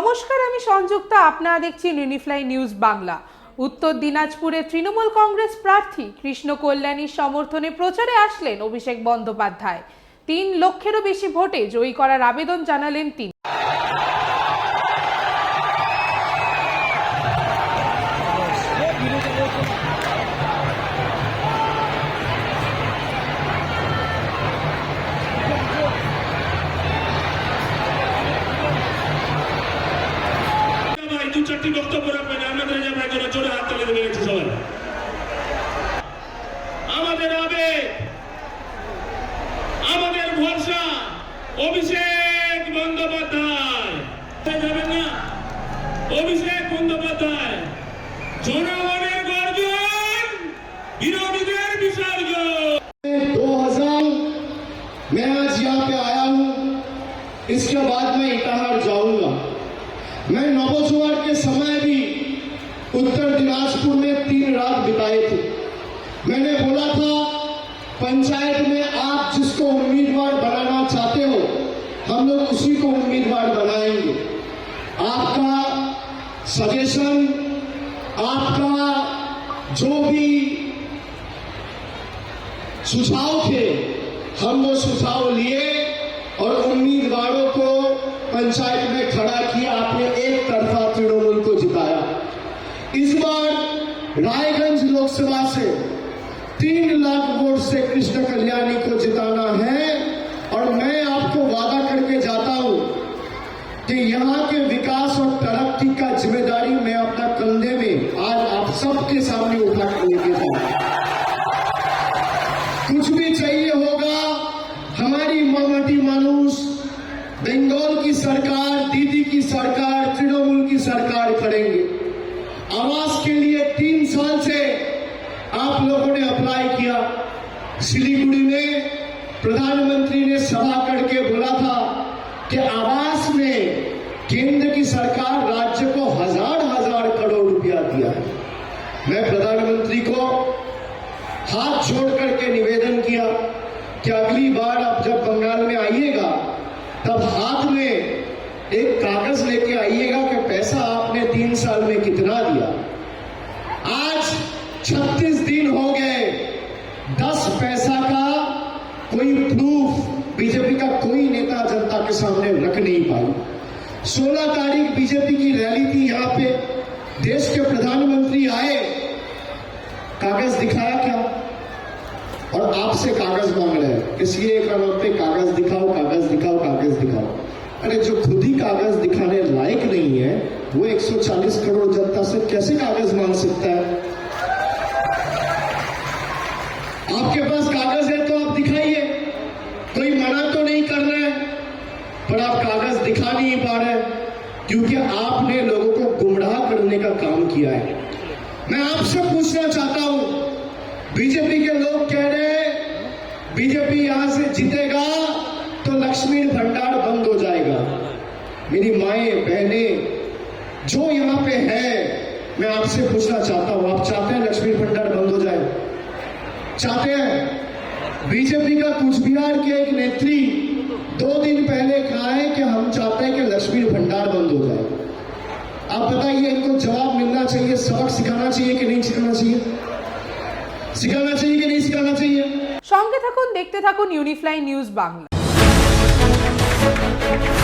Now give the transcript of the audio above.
নমস্কার, আমি সংযুক্তা, আপনারা দেখছেন ইউনিফ্লাই নিউজ বাংলা। উত্তর দিনাজপুরে তৃণমূল কংগ্রেস প্রার্থী কৃষ্ণ কল্যাণীর সমর্থনে প্রচারে আসলেন অভিষেক বন্দ্যোপাধ্যায়। তিন লক্ষেরও বেশি ভোটে জয়ী করার আবেদন জানালেন তিনি। ভাই দু চারটি বক্তব্য রাখবেন আমাদের যে ভাই করে জোরে হাত তালি দেবে একটু সবাই আমাদের আবেগ আমাদের ভরসা অভিষেক বন্দ্যোপাধ্যায় যাবেন না অভিষেক বন্দ্যোপাধ্যায় জনগণের গর্জন বিরোধীদের বিসর্জন 2000 मैं आज यहाँ पे आया हूँ इसके बाद मैं इटाहार जाऊंगा मैं नवजुआर के समय भी उत्तर दिनाजपुर में तीन रात बिताए थे। मैंने बोला था, पंचायत में आप जिसको उम्मीदवार बनाना चाहते हो, हम लोग उसी को उम्मीदवार बनाएँगे। आपका सजेशन आपका जो भी सुझाव थे, हम वो सुझाव लिए और उम्मीदवारों को पंचायत में रायगंज लोकसभा से तीन लाख वोट से कृष्ण कल्याणी को जिताना है, और मैं आपको वादा करके जाता हूँ कि यहाँ के विकास और तरक्की का ज़िम्मेदारी मैं अपना कंधे में आज आप सबके सामने उठा कर लेके कुछ भी चाहिए होगा, हमारी ममटी मानुष बंगाल की सरकार, दीदी की सरकार, तृणमूल की सरकार करेंगे। आवास के लिए तीन साल से आप लोगों ने अप्लाई किया। सिलीगुड़ी में प्रधानमंत्री ने सभा करके बोला था कि आवास में केंद्र की सरकार राज्य को हज़ार हज़ार करोड़ रुपया दिया है। मैं प्रधानमंत्री को हाथ छोड़ करके निवेदन किया कि अगली बार आप जब बंगाल में आइएगा एक कागज़ लेके आइएगा कि पैसा आपने तीन साल में कितना दिया। आज 36 दिन हो गए। 10 पैसा का कोई प्रूफ बीजेपी का कोई नेता जनता के सामने रख नहीं पाई। 16 तारीख बीजेपी की रैली थी यहाँ पे। देश के प्रधानमंत्री आए। कागज़ दिखाया क्या? और आपसे कागज़ मांग रहे हैं। किसी एक पे कागज़ दिखाओ कागज़ दिखाओ कागज़ दिखाओ। अरे जो खुद ही कागज़ दिखाने लायक नहीं है, वो 140 करोड़ जनता से कैसे कागज़ मांग सकता है? आपके पास कागज़ है तो आप दिखाइए। कोई मना तो नहीं कर रहा है, पर आप कागज़ दिखा नहीं पा रहे क्योंकि आपने लोगों को गुमराह करने का काम किया है। मैं आपसे पूछना चाहता हूँ, बीजेपी के लोग कह रहे हैं, बीजेपी यहाँ से जीतेगा तो लक्ष्मी भंडार बंद हो जाएगा मेरी माए बहने जो यहां पे है मैं आपसे पूछना चाहता हूं आप चाहते हैं लक्ष्मी भंडार बंद हो जाए चाहते हैं बीजेपी का कुछ बिहार के एक नेत्री दो दिन पहले कहा है कि हम चाहते हैं कि लक्ष्मी भंडार बंद हो जाए आप बताइए इनको जवाब मिलना चाहिए सबक सिखाना चाहिए कि नहीं सिखाना चाहिए सिखाना चाहिए कि नहीं सिखाना चाहिए সঙ্গে থাকুন দেখতে থাকুন ইউনিফ্লাই নিউজ বাংলা Música